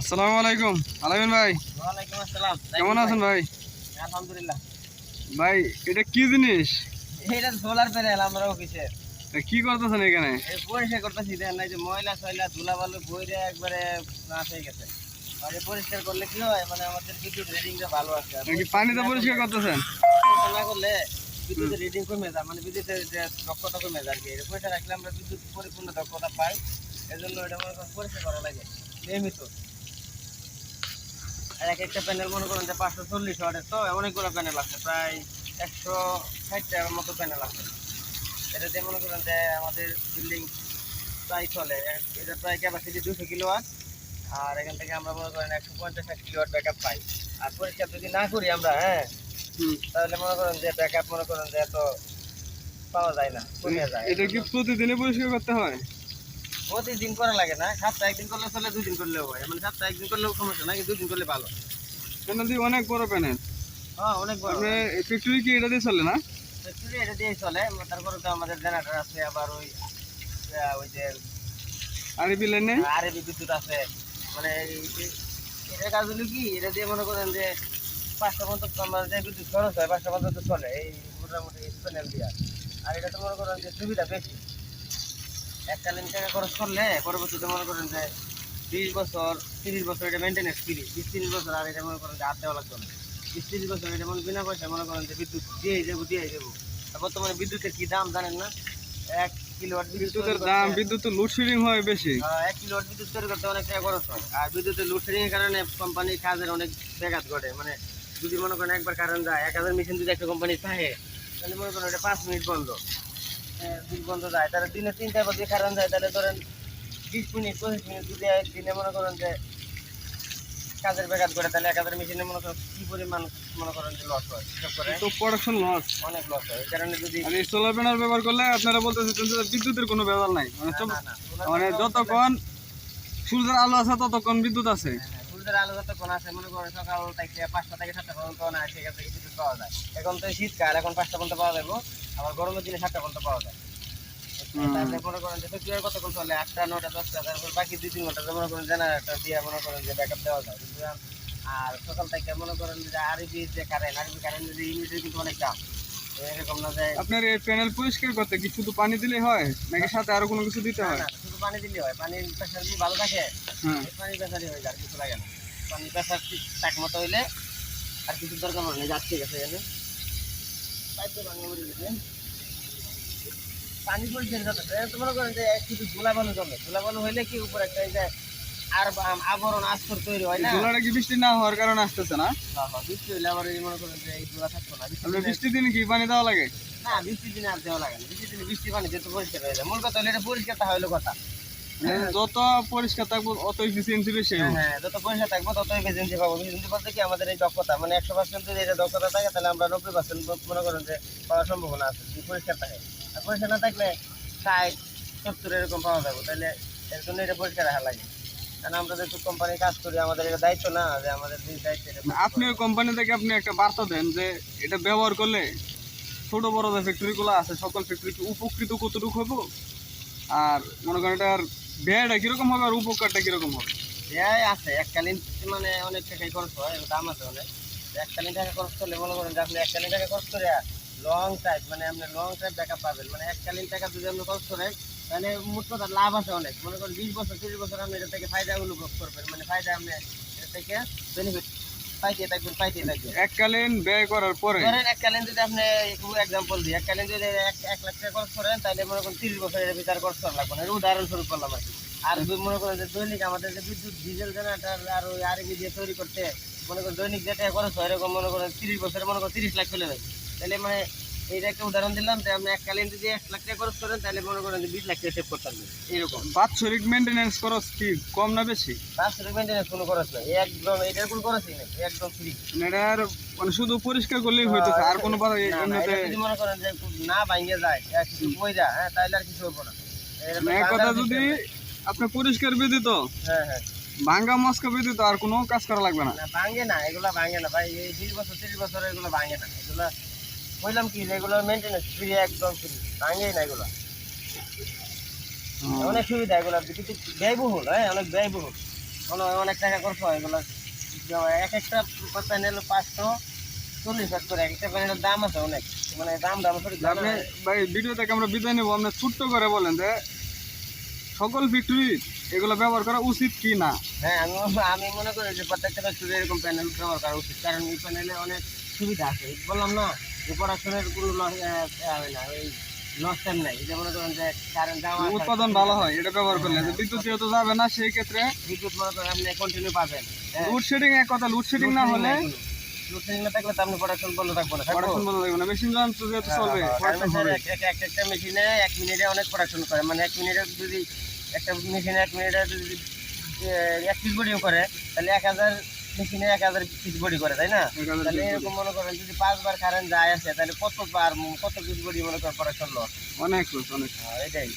আসসালামু আলাইকুম। আলামিন ভাই। ওয়ালাইকুম আসসালাম। কেমন আছেন ভাই? আলহামদুলিল্লাহ। ভাই এটা কি জিনিস? এটা সোলার প্যানেল আমরা অফিসে। কি করতেছেন এখানে? পরিষ্কার করতেছি দেখেন না যে ময়লা সয়লা ধুলা বালু বইরে একবারে নাশ হয়ে গেছে। আর পরিষ্কার করলে কি হয়? মানে আমাদের বিদ্যুৎ রিডিংটা ভালো আছে। নাকি পানিতে পরিষ্কার করতেছেন? না করলে বিদ্যুতের রিডিং কমে যায় মানে বিদ্যুতের যে দক্ষতা কমে যায় আর কি। পরিষ্কার রাখলে আমরা বিদ্যুৎ পরিপূর্ণ দক্ষতা পাই। এজন্য এটা মনে করেন পরিষ্কার করা লাগে। নিয়মিত। আর এক একটা প্যানেল মনে করেন যে পাঁচশো চল্লিশ ওয়াটের তো অনেকগুলো প্যানেল আছে প্রায় একশো ষাটটার মতো প্যানেল আছে। এটা দিয়ে মনে করেন যে আমাদের বিল্ডিং প্রায় চলে। এটা প্রায় ক্যাপাসিটি দুশো কিলোওয়াট আর এখান থেকে আমরা মনে করেন একশো পঞ্চাশ ষাট কিলোওয়াট ব্যাকআপ পাই। আর পরিষ্কার যদি না করি আমরা হ্যাঁ তাহলে মনে করেন যে ব্যাকআপ মনে করেন যে এত পাওয়া যায় না কমে যায়। এটা কি প্রতিদিনই পরিষ্কার করতে হয়? প্রতিদিন করা লাগে না সপ্তাহে একদিন করলে চলে দুদিন করলেও হয়। মানে সপ্তাহে একদিন করলেও সমস্যা না দুদিন করলে ভালো। প্যানেল দিয়ে অনেক বড় প্যানেল হ্যাঁ অনেক বড়। ফ্যাক্টরি কি এটা দিয়ে চলে না? ফ্যাক্টরি এটা দিয়ে চলে তারপরে তো আমাদের জেনারেটর আছে আবার ওই ওই যে আর এই লাইনে? আরবি বিদ্যুৎ আছে। মানে এই- কাজ হলো কি এটা দিয়ে মনে করেন যে পাঁচটা পর্যন্ত আমার যে বিদ্যুৎ খরচ হয় পাঁচটা পর্যন্ত চলে এই মোটামুটি প্যানেল দিয়া। আর এটা তো মনে করেন যে সুবিধা বেশি। এককালীন টাকা খরচ করলে পরবর্তীতে মনে করেন যে বিশ বছর তিরিশ বছর এটা মেনটেনেন্স ফ্রি বিশ তিরিশ বছর আর এটা মনে করেন যে হাত দেওয়া লাগবে না। বিশ তিরিশ বছর এটা মনে বিনা পয়সা মনে করেন যে বিদ্যুৎ দিয়ে দেবো দিয়ে দেবো। বর্তমানে বিদ্যুতের কি দাম জানেন না? এক বিদ্যুৎ বিদ্যুতের দাম বিদ্যুৎ লোডশেডিং হয় বেশি। আহ, এক কিলোওয়াট বিদ্যুৎ তৈরি করতে অনেক টাকা খরচ হয়। আর বিদ্যুতের লোডশেডিং এর কারণে কোম্পানির কাজের অনেক ব্যাঘাত ঘটে। মানে যদি মনে করেন একবার কারেন্ট যায় এক হাজার মেশিন যদি একটা কোম্পানি থাকে তাহলে মনে করেন এটা পাঁচ মিনিট বন্ধ। হ্যাঁ, বিল বন্ধ যায় তাহলে দিনে তিনটা যদি কারেন্ট যায় তাহলে ধরেন বিশ মিনিট পঁচিশ মিনিট যদি দিনে মনে করেন যে কাজের ব্যাঘাত ঘটে তাহলে এক হাজার মেশিনে মনে করেন কি পরিমাণ মনে করেন যে লস হয় হিসাব করে তো প্রোডাকশন লস অনেক লস হয় এই কারণে যদি সোলার প্যানেল ব্যবহার করলে আপনারা বলতেছেন যে বিদ্যুতের কোনো ব্যবহার নাই। মানে মানে যতক্ষণ সূর্যের আলো আছে ততক্ষণ বিদ্যুৎ আছে। হ্যাঁ, সূর্যের আলো যতক্ষণ আছে মনে করেন সকাল থেকে পাঁচটা থেকে সাতটা পর্যন্ত না সেখান থেকে বিদ্যুৎ পাওয়া যায়। এখন তো শীতকাল এখন পাঁচটা পর্যন্ত পাওয়া যাব আবার গরমের দিনে সাতটা পর্যন্ত পাওয়া যায়। তাহলে মনে করেন যে ফেব্রুয়ারি কতক্ষণ চলে? আটটা নটা দশটা তারপর বাকি দুই তিন ঘণ্টা মনে করেন জেনারেটর দিয়ে মনে করেন যে ব্যাকআপ দেওয়া যায়। কিন্তু আর সকাল থেকে মনে করেন যে আরবি যে কারেন্ট আরবি কারেন্ট যদি ইউনিটের কিন্তু অনেক দাম। না যে আপনার এই প্যানেল পরিষ্কার করতে কি শুধু পানি দিলেই হয়? নাকি সাথে আরও কোনো কিছু দিতে হয়? না, শুধু পানি দিলে হয়। পানির প্রেশার যদি ভালো থাকে হ্যাঁ পানি প্রেশারই হয়ে যায় আর কিছু লাগে না। পানি প্রেশার ঠিক মতো হইলে আর কিছু দরকার পড়ে না যা ঠিক আছে এখানে পাইপ তো ভাঙা পড়ে গেছে পানি করতেছে তো? মনে করেন যে কিছু ধুলা বালু জমে। বালু হইলে কি উপরে একটা এই যে আর আবরণ আস্তর তৈরি হয় না? ধুলাটা কি বৃষ্টি না হওয়ার কারণে আসতেছে না? বৃষ্টি হইলে আবার মনে করেন যে এই ধুলা থাকতো না। বৃষ্টির দিনে কি পানি দেওয়া লাগে? না বৃষ্টির দিনে আর দেওয়া লাগে না। বৃষ্টির দিনে বৃষ্টি পানি যেহেতু পরিষ্কার হয়ে যায়। মূল কথা হলো এটা পরিষ্কার তা হইল কথা। যত পরিষ্কার থাকব অত এফিসিয়েন্সি বেশি হ্যাঁ, হ্যাঁ যত পয়সা থাকব তত এফিসিয়েন্সি পাবো। এফিসিয়েন্সি বলতে কি আমাদের এই দক্ষতা মানে একশো পার্সেন্ট যদি এটা দক্ষতা থাকে তাহলে আমরা নব্বই পার্সেন্ট মনে করেন যে পাওয়ার সম্ভাবনা আছে যদি পরিষ্কার থাকে। আর পরিষ্কার না থাকলে ষাট সত্তর এরকম পাওয়া যাবে। তাহলে এর জন্য এটা পরিষ্কার রাখা লাগে। কারণ আমরা যেহেতু কোম্পানির কাজ করি আমাদের এটা দায়িত্ব না যে আমাদের দুই দায়িত্ব পরিষ্কার আপনি কোম্পানি থেকে আপনি একটা বার্তা দেন যে এটা ব্যবহার করলে ছোট বড় যে ফ্যাক্টরিগুলো আছে সকল ফ্যাক্টরি উপকৃত কতটুকু হব? আর মনে করেন এটার ব্যয়টা কীরকম হবে আর উপকারটা কীরকম হবে? ব্যয় আছে এককালীন মানে অনেক টাকাই খরচ হয় দাম আছে অনেক। এককালীন টাকা খরচ করলে মনে করেন যে আপনি এককালীন টাকা খরচ করে লং টাইম মানে আপনি লং টাইম ব্যাকআপ পাবেন। মানে এককালীন টাকা যদি আপনি খরচ করেন তাহলে মোট কথা লাভ আছে অনেক। মনে করেন বিশ বছর, তিরিশ বছর আপনি এটা থেকে ফায়দা অনুভব করবেন। মানে ফায়দা আপনি এটা থেকে বেনিফিট পাইতে থাকবেন পাইতে থাকবেন। এককালীন ব্যয় করার পরে। ধরেন এককালীন যদি আপনি এক্সাম্পল দিই এককালীন যদি এক এক লাখ টাকা খরচ করেন তাহলে মনে করেন তিরিশ বছরের ভিতরে খরচ করা লাগবে না। উদাহরণস্বরূপ করলাম আর কি। আর যদি মনে করেন যে দৈনিক আমাদের যে বিদ্যুৎ ডিজেল জেনারেটার আর ওই আরবি দিয়ে তৈরি করতে মনে করেন দৈনিক যে টাকা খরচ হয় এরকম মনে করেন তিরিশ বছরে মনে করেন তিরিশ লাখ চলে যাবে তাহলে মানে এইটা একটা উদাহরণ দিলাম যে আপনি এককালীন যদি এক লাখ টাকা খরচ করেন তাহলে মনে করেন যে বিশ লাখ টাকা সেভ করতে পারবেন। এরকম। বাৎসরিক মেনটেনেন্স খরচ কি কম না বেশি? পাঁচ মেনটেন্স কোনো খরচ নেই। একদম এটার কোনো খরচই নেই একদম ফ্রি মানে এটার মানে শুধু পরিষ্কার করলেই আর কোনো বাধা এমনিতে যদি মনে করেন যে না ভাঙে যায় কিছু বইরা হ্যাঁ তাহলে আর কিছু হব না। তো মানে এক কথা যদি আপনি পরিষ্কার ব্যতীত হ্যাঁ হ্যাঁ। ভাঙ্গা মস্কা ব্যতীত আর কোনো কাজ করা লাগবে না। না ভাঙে না এগুলা ভাঙে না। ভাই এই বিশ বছর তিরিশ বছর এগুলো ভাঙে না। এগুলো বললাম কি এগুলো মেনটেন্স ফ্রি একদম ফ্রি ভাঙেই না এগুলো। অনেক সুবিধা এগুলো কিন্তু ব্যয়বহুল হ্যাঁ অনেক ব্যয়বহুল। হয় অনেক টাকা খরচ হয় এগুলো। এক একটা প্যানেল পাঁচশো চল্লিশ হাজার করে এক একটা প্যানেলের দাম আছে অনেক। মানে দাম দাম করে আপনি ভাই ভিডিও থেকে আমরা বিদায় নেব। আপনি ছোট্ট করে বলেন যে সকল ফ্যাক্টরি এগুলো ব্যবহার করা উচিত কি না? হ্যাঁ আমি আমি মনে করি যে প্রত্যেকটা ফ্যাক্টরি এরকম প্যানেল ব্যবহার করা উচিত। কারণ এই প্যানেলে অনেক সুবিধা আছে। বললাম না যে পড়াশোনার কোনো হয় না ওই লস নাই। যে মনে করেন যে কারেন্ট যাওয়া উৎপাদন ভালো হয় এটা ব্যবহার করলে। বিদ্যুৎ যেহেতু যাবে না সেই ক্ষেত্রে বিদ্যুৎ মনে করেন আপনি কন্টিনিউ পাবেন। হ্যাঁ। লোডশেডিং এক কথা লোডশেডিং না হলে লোডশেডিং না থাকলে তো আপনি পড়াশোনা বন্ধ থাকব না? পড়াশোনা বন্ধ থাকবে না। মেশিন যন্ত্র যেহেতু চলবে হ্যাঁ, কারণ এক- এক- এক- একটা মেশিনে এক মিনিটে অনেক পড়াশোনা করে। মানে এক মিনিটে যদি একটা মেশিনে এক মিনিটে যদি এক পিস বডিও করে তাহলে এক হাজার মেশিনে এক হাজার পিস বডি করে তাই না? তাহলে এরকম মনে করেন যদি পাঁচবার কারেন্ট যায় আসে তাহলে কতবার কত পিস বডি মনে করেন পড়াশোনা loss? অনেক লোক অনেক। হ্যাঁ, এটাই।